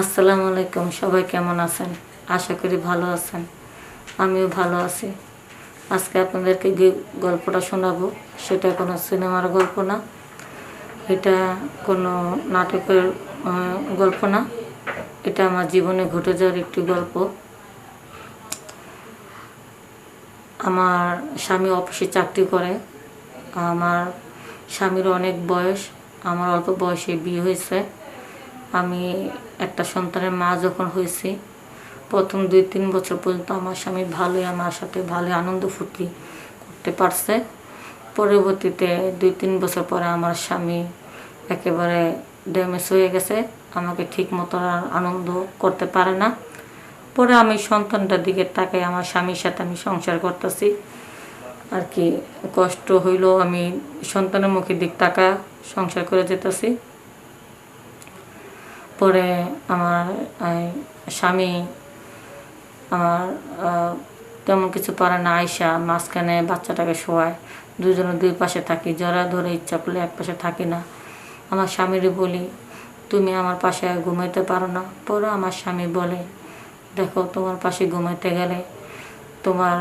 আসসালামু আলাইকুম, সবাই কেমন আছেন? আশা করি ভালো আছেন। আমিও ভালো আছি। আজকে আপনাদেরকে যে গল্পটা শোনাবো, সেটা কোনো সিনেমার গল্প না। এটা কোনো নাটকের গল্প না। এটা আমার জীবনে ঘটে যাওয়ার একটি গল্প। আমার স্বামী অফিসে চাকরি করে। আমার স্বামীর অনেক বয়স, আমার অল্প বয়সে বিয়ে হয়েছে। আমি একটা সন্তানের মা যখন হয়েছি, প্রথম দুই তিন বছর পর্যন্ত আমার স্বামী ভালোই, আমার সাথে ভালোই আনন্দ ফুর্তি করতে পারছে। পরবর্তীতে দুই তিন বছর পরে আমার স্বামী একেবারে ড্যামেজ হয়ে গেছে, আমাকে ঠিক মতো আর আনন্দ করতে পারে না। পরে আমি সন্তানটার দিকে তাকাই, আমার স্বামীর সাথে আমি সংসার করতেছি। আর কি কষ্ট হইলেও আমি সন্তানের মুখের দিক তাকা সংসার করে যেতেছি। পরে আমার স্বামী আমার তেমন কিছু পারে না আয়সা মাঝখানে বাচ্চাটাকে শোয়ায়। দুজনে দুই পাশে থাকি জরা ধরে ইচ্ছা করলে এক পাশে থাকি না। আমার স্বামীরে বলি, তুমি আমার পাশে ঘুমাইতে পারো না। পরে আমার স্বামী বলে, দেখো, তোমার পাশে ঘুমাইতে গেলে তোমার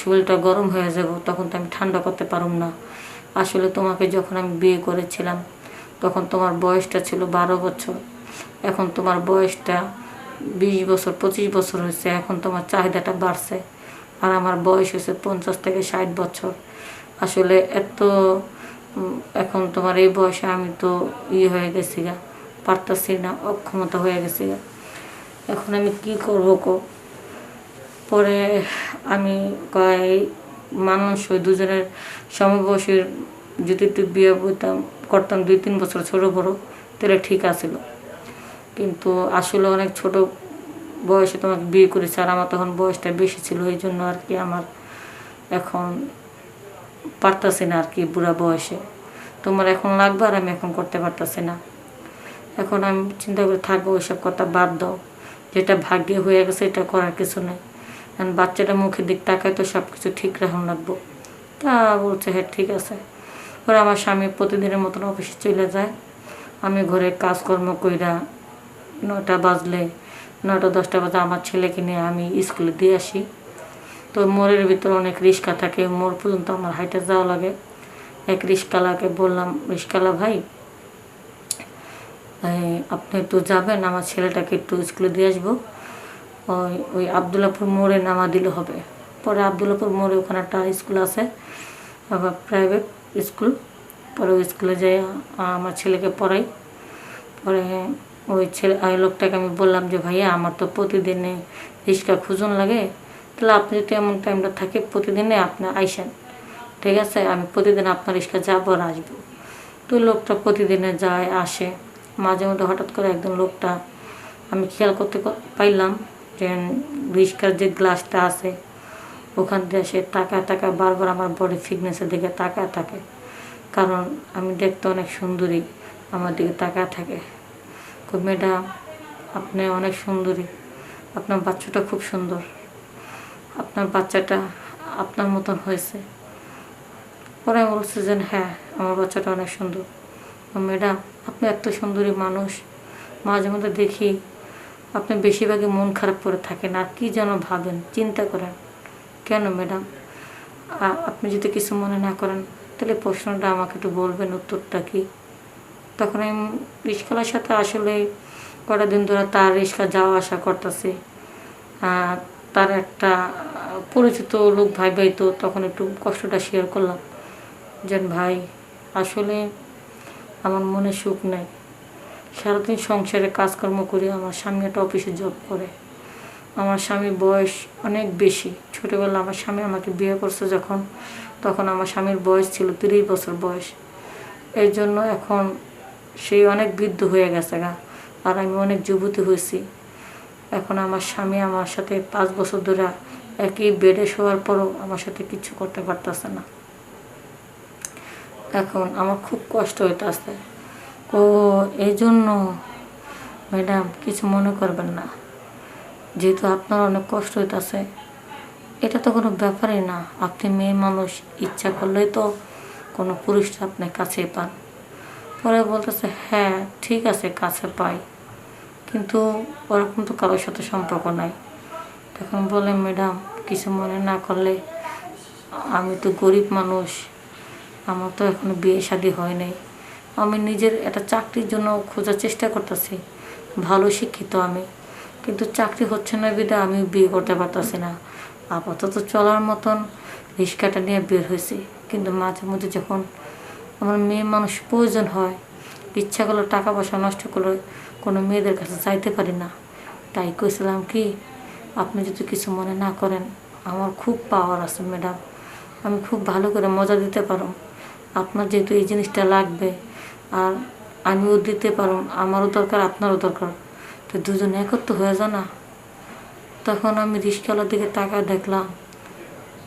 শরীরটা গরম হয়ে যাব, তখন তো আমি ঠান্ডা করতে পারুম না। আসলে তোমাকে যখন আমি বিয়ে করেছিলাম তখন তোমার বয়সটা ছিল বারো বছর। এখন তোমার বয়সটা বিশ বছর, পঁচিশ বছর হয়েছে, এখন তোমার চাহিদাটা বাড়ছে। আর আমার বয়স হয়েছে পঞ্চাশ থেকে ষাট বছর। আসলে এত এখন তোমার এই বয়সে আমি তো ইয়ে হয়ে গেছি গা, পারতাছি না, অক্ষমতা হয়ে গেছি গা। এখন আমি কি করব কো? পরে আমি কয়, মানুষ ওই দুজনের সমবয়সীর যদি একটু বিয়ে বইতাম করতাম দুই তিন বছর ছোট বড়, তাহলে ঠিক আছিল। কিন্তু আসলে অনেক ছোট বয়সে তোমাকে বিয়ে করেছে আর আমার তখন বয়সটা বেশি ছিল, এই জন্য আর কি আমার এখন পারতাছি না আর কি বুড়া বয়সে। তোমার এখন লাগবে আর আমি এখন করতে পারতাছি না। এখন আমি চিন্তা করে থাকব, ওইসব কথা বাদ দাও। যেটা ভাগ্যে হয়ে গেছে, এটা করার কিছু নেই। কারণ বাচ্চাটা মুখের দিক তাকায় তো সব কিছু ঠিক রাখুন লাগবো। তা বলছে হ্যাঁ ঠিক আছে। ওরা আমার স্বামী প্রতিদিনের মতন অফিসে চলে যায়। আমি ঘরে কাজকর্ম কইরা নটা বাজলে নটা দশটা বাজে আমার ছেলেকে নিয়ে আমি স্কুলে দিয়ে আসি। তো মোড়ের ভিতরে অনেক রিক্সা থাকে, মোড় পর্যন্ত আমার হাইটে যাওয়া লাগে। এক রিক্সাওয়ালাকে বললাম রিক্সাওয়ালা ভাই আপনি একটু যাবেন, আমার ছেলেটাকে একটু স্কুলে দিয়ে আসব। ওই ওই আবদুল্লাপুর মোড়ে নামা দিলে হবে। পরে আবদুল্লাপুর মোড়ে ওখানে একটা স্কুল আছে, আবার প্রাইভেট স্কুল, পরে ওই স্কুলে যাই আমার ছেলেকে পড়াই। পরে ওই ছেলে, ওই লোকটাকে আমি বললাম যে, ভাইয়া, আমার তো প্রতিদিনে রিক্সা খুঁজুন লাগে। তাহলে আপনি যদি এমন টাইমটা থাকে, প্রতিদিনে আপনি আইসেন। ঠিক আছে? আমি প্রতিদিন আপনার রিক্সা যাব আর আসব। তো লোকটা প্রতিদিনে যায়, আসে। মাঝে মধ্যে হঠাৎ করে একদম লোকটা, আমি খেয়াল করতে পাইলাম যে রিক্সার যে গ্লাসটা আছে ওখান দিয়ে সে টাকা টাকা বারবার আমার বডি ফিটনেসের দিকে তাকায় থাকে। কারণ আমি দেখতে অনেক সুন্দরী, আমার দিকে তাকায় থাকে। খুব ম্যাডাম, আপনি অনেক সুন্দরী। আপনার বাচ্চাটা খুব সুন্দর। আপনার বাচ্চাটা আপনার মতন হয়েছে। পরে আমি বলছি যে হ্যাঁ আমার বাচ্চাটা অনেক সুন্দর। ম্যাডাম, আপনি এত সুন্দরী মানুষ। মাঝে মধ্যে দেখি আপনি বেশিরভাগই মন খারাপ করে থাকেন। আর কি যেন ভাবেন, চিন্তা করেন। কেন ম্যাডাম? আপনি যদি কিছু মনে না করেন, তাহলে প্রশ্নটা আমাকে একটু বলবেন, উত্তরটা কি? তখন আমি রিক্সাওয়ালার সাথে আসলে কটা দিন ধরে তার রিক্সা যাওয়া আসা করতেছে। তার একটা পরিচিত লোক ভাই ভাই তো তখন একটু কষ্টটা শেয়ার করলাম। যে ভাই, আসলে আমার মনে সুখ নাই। সারাদিন সংসারে কাজকর্ম করি আমার স্বামী একটা অফিসে জব করে। আমার স্বামীর বয়স অনেক বেশি। ছোটোবেলা আমার স্বামী আমাকে বিয়ে করছে যখন, তখন আমার স্বামীর বয়স ছিল তিরিশ বছর বয়স। এই জন্য এখন সেই অনেক বৃদ্ধ হয়ে গেছে গা, আর আমি অনেক যুবতী হয়েছি। এখন আমার স্বামী আমার সাথে পাঁচ বছর ধরে একই বেডে শোয়ার পরও আমার সাথে কিছু করতে পারতেছে না। এখন আমার খুব কষ্ট হইতেছে। ও এই জন্য ম্যাডাম কিছু মনে করবেন না। যেহেতু আপনার অনেক কষ্ট হইতেছে, এটা তো কোনো ব্যাপারই না। আপনি মেয়ে মানুষ, ইচ্ছা করলেই তো কোনো পুরুষটা আপনার কাছে পান। পরে বলতেছে হ্যাঁ ঠিক আছে, কাছে পাই। কিন্তু ওরকম তো কারোর সাথে সম্পর্ক নাই। তখন বলে, ম্যাডাম, কিছু মনে না করলে আমি তো গরিব মানুষ। আমার তো এখনও বিয়ে শাদী হয় নাই। আমি নিজের একটা চাকরির জন্য খোঁজার চেষ্টা করতেছি। ভালো শিক্ষিত আমি। কিন্তু চাকরি হচ্ছে না বিধায় আমি বিয়ে করতে পারতাছি না। আপাতত চলার মতন রিক্সাটা নিয়ে বের হয়েছি। কিন্তু মাঝে মধ্যে যখন আমার মেয়ে মানুষ প্রয়োজন হয়, ইচ্ছা টাকা পয়সা নষ্ট করলে কোনো মেয়েদের কাছে চাইতে পারি না। তাই কইছিলাম কি, আপনি যদি কিছু মনে না করেন, আমার খুব পাওয়ার আছে ম্যাডাম। আমি খুব ভালো করে মজা দিতে পারো। আপনার যেহেতু এই জিনিসটা লাগবে, আর আমিও দিতে পারো, আমারও দরকার, আপনারও দরকার। তো দুজনে একত্র হয়ে যা না। তখন আমি রিস্কালার দিকে তাকায় দেখলাম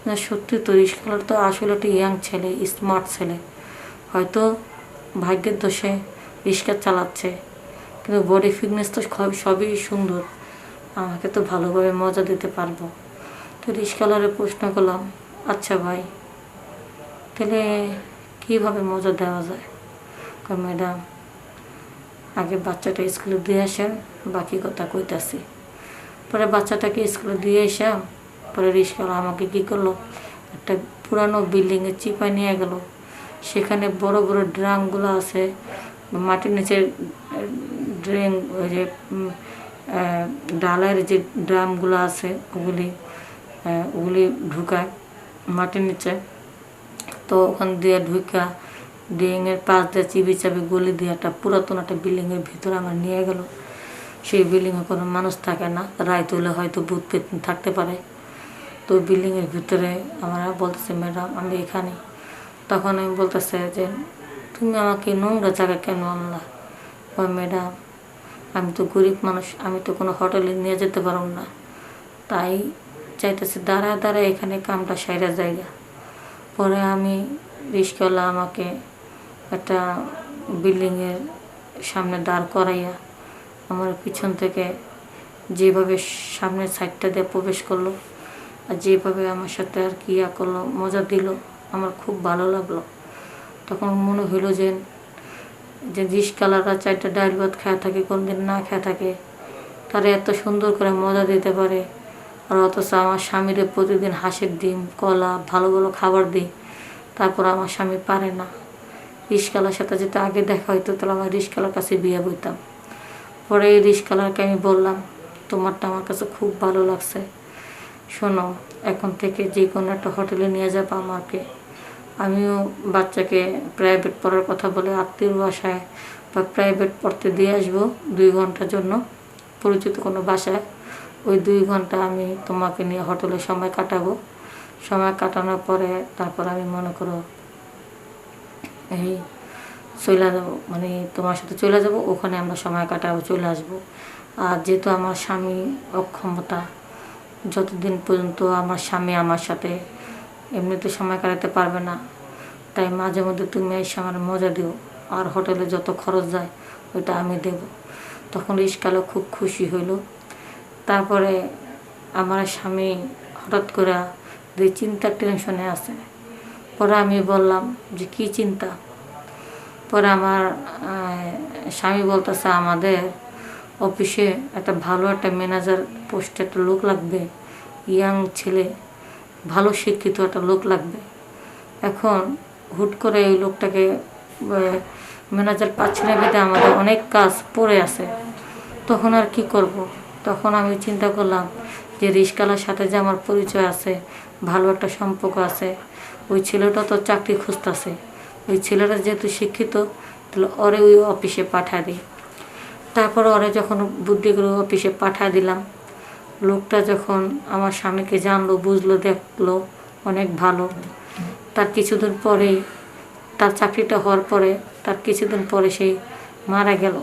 না সত্যি তো রিস্কালার তো আসলে একটা ইয়াং ছেলে স্মার্ট ছেলে। হয়তো ভাগ্যের দোষে রিক্সা চালাচ্ছে, কিন্তু বডি ফিটনেস তো সব- সবই সুন্দর। আমাকে তো ভালোভাবে মজা দিতে পারব। তো রিক্সাওয়ালারে প্রশ্ন করলাম আচ্ছা ভাই, তাহলে কীভাবে মজা দেওয়া যায়? ম্যাডাম আগে বাচ্চাটা স্কুলে দিয়ে আসেন, বাকি কথা কইতাছি। পরে বাচ্চাটাকে স্কুলে দিয়ে এসাম পরে রিক্সাওয়ালা আমাকে কী করল? একটা পুরানো বিল্ডিংয়ে চিপায় নিয়ে গেল। সেখানে বড় বড় ড্রামগুলো আছে, মাটির নিচে, ড্রেন, ওই যে ডালের যে ড্রামগুলো আছে, ওগুলি ওগুলি ঢুকায় মাটির নিচে। তো ওখান দিয়ে ঢুকা ডিঙের পাশ দিয়ে চিবি চাবি গলি দিয়ে একটা পুরাতন একটা বিল্ডিংয়ের ভিতরে আমার নিয়ে গেল। সেই বিল্ডিংয়ে কোনো মানুষ থাকে না। রায় তুলে হয়তো ভূত পেত থাকতে পারে। তো বিল্ডিংয়ের ভিতরে আমার বলতেছে, ম্যাডাম, আমি এখানে। তখন আমি বলতেছে যে, তুমি আমাকে নোংরা জায়গায় কেন আনলা? ও ম্যাডাম, আমি তো গরিব মানুষ। আমি তো কোনো হোটেলে নিয়ে যেতে পারব না। তাই চাইতেছি দাঁড়ায় দাঁড়ায় এখানে কামটা সাইরা জায়গা। পরে আমি রিস্কওয়ালা আমাকে একটা বিল্ডিংয়ের সামনে দাঁড় করাইয়া আমার পিছন থেকে যেভাবে সামনের সাইডটা দিয়ে প্রবেশ করল আর যেভাবে আমার সাথে আর কি ইয়া করল, মজা দিল, আমার খুব ভালো লাগল। তখন মনে হইল যে যে রিস্কালাররা চারটা ডাইল ভাত খেয়ে থাকে, কোনদিন না খেয়ে থাকে, তারা এত সুন্দর করে মজা দিতে পারে। আর অথচ আমার স্বামীরে প্রতিদিন হাঁসের ডিম, কলা, ভালো ভালো খাবার দিই, তারপর আমার স্বামী পারে না। রিস্কালার সাথে যেতে আগে দেখা হইতো, তাহলে আমার রিস্কালার কাছে বিয়ে বইতাম। পরে এই রিস্কালারকে আমি বললাম, তোমারটা আমার কাছে খুব ভালো লাগছে। শোনো, এখন থেকে যে কোনো একটা হোটেলে নিয়ে যাব আমাকে। আমিও বাচ্চাকে প্রাইভেট পড়ার কথা বলে আত্মীয় বাসায় বা প্রাইভেট পড়তে দিয়ে আসব দুই ঘণ্টার জন্য। পরিচিত কোনো বাসায়। ওই দুই ঘণ্টা আমি তোমাকে নিয়ে হোটেলে সময় কাটাবো। সময় কাটানোর পরে তারপর আমি মনে করো এই চলে যাব মানে তোমার সাথে চলে যাব, ওখানে আমরা সময় কাটাবো, চলে আসব। আর যেহেতু আমার স্বামী অক্ষমতা, যতদিন পর্যন্ত আমার স্বামী আমার সাথে এমনিতে সময় কাটাতে পারবে না, তাই মাঝে মধ্যে তুমি এসে আমার মজা দিও, আর হোটেলে যত খরচ যায়, ওইটা আমি দেব। তখন রিস্কালো খুব খুশি হইল। তারপরে আমার স্বামী হঠাৎ করে যে চিন্তার টেনশনে আছে। পরে আমি বললাম যে, কি চিন্তা? পরে আমার স্বামী বলতেছে, আমাদের অফিসে একটা ভালো একটা ম্যানেজার পোস্টে একটা লোক লাগবে, ইয়াং ছেলে, ভালো শিক্ষিত একটা লোক লাগবে। এখন হুট করে এই লোকটাকে ম্যানেজার পাচ্ছি না বেঁধে আমাদের অনেক কাজ পড়ে আছে। তখন আর কি করব। তখন আমি চিন্তা করলাম যে, রিস্কালার সাথে যে আমার পরিচয় আছে, ভালো একটা সম্পর্ক আছে ওই ছেলেটা তো চাকরি খুঁজতেছে। ওই ছেলেটা যেহেতু শিক্ষিত, তাহলে ওরে ওই অফিসে পাঠা দিই তারপর ওরে যখন বুদ্ধি করে অফিসে পাঠা দিলাম, লোকটা যখন আমার স্বামীকে জানলো, বুঝলো, দেখল, অনেক ভালো। তার কিছুদিন পরেই তার চাকরিটা হওয়ার পরে, তার কিছুদিন পরে সেই মারা গেল।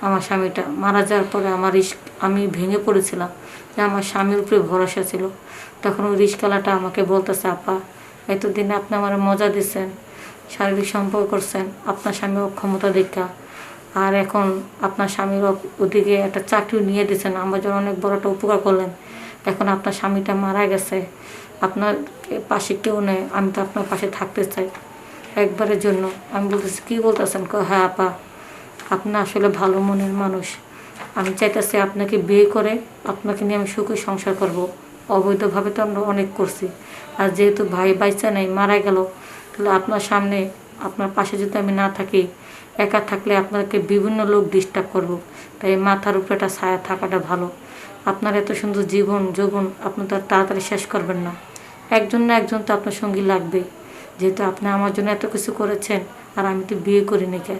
আমার স্বামীটা মারা যাওয়ার পরে আমার আমি ভেঙে পড়েছিলাম। যে আমার স্বামীর উপরে ভরসা ছিল। তখন ওই রিস্কালাটা আমাকে বলতেছে, আপা এতদিন আপনি আমার মজা দিচ্ছেন শারীরিক সম্পর্ক করছেন, আপনার স্বামী অক্ষমতা দেখা। আর এখন আপনার স্বামীর ওদিকে একটা চাকরি নিয়ে দিয়েছেন আমার জন্য অনেক বড় একটা উপকার করলেন। এখন আপনার স্বামীটা মারা গেছে, আপনার পাশে কেউ নেই, আমি তো আপনার পাশে থাকতে চাই। একবারের জন্য আমি বলতেছি, কী বলতেছেন? হ্যাঁ আপা, আপনি আসলে ভালো মনের মানুষ। আমি চাইতেছি আপনাকে বিয়ে করে আপনাকে নিয়ে আমি সুখে সংসার করব। অবৈধভাবে তো আমরা অনেক করছি। আর যেহেতু ভাই বাইচা নেই, মারা গেল, তাহলে আপনার সামনে, আপনার পাশে যদি আমি না থাকি, একা থাকলে আপনাকে বিভিন্ন লোক ডিস্টার্ব করব। তাই মাথার উপরে একটা ছায়া থাকাটা ভালো। আপনার এত সুন্দর জীবন, যৌবন, আপনি তো আর তাড়াতাড়ি শেষ করবেন না। একজন না একজন তো আপনার সঙ্গী লাগবেই। যেহেতু আপনি আমার জন্য এত কিছু করেছেন, আর আমি তো বিয়ে করিনি কে,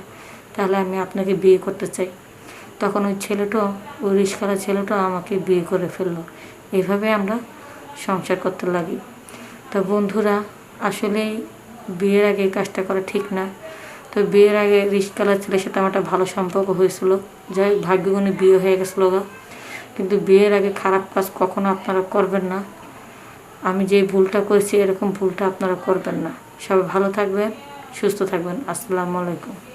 তাহলে আমি আপনাকে বিয়ে করতে চাই। তখন ওই ছেলেটাও ওই রিস্কালা ছেলেটাও আমাকে বিয়ে করে ফেলল। এইভাবে আমরা সংসার করতে লাগি। তো বন্ধুরা, আসলেই বিয়ের আগে এই কাজটা করা ঠিক না। তো বিয়ের আগে রিস্কালার ছেলের সাথে আমার একটা ভালো সম্পর্ক হয়েছিল। যাই ভাগ্যগুণী বিয়ে হয়ে গেছিল গা কিন্তু বিয়ের আগে খারাপ কাজ কখনো আপনারা করবেন না। আমি যে ভুলটা করেছি, এরকম ভুলটা আপনারা করবেন না। সবাই ভালো থাকবেন, সুস্থ থাকবেন। আসসালামু আলাইকুম।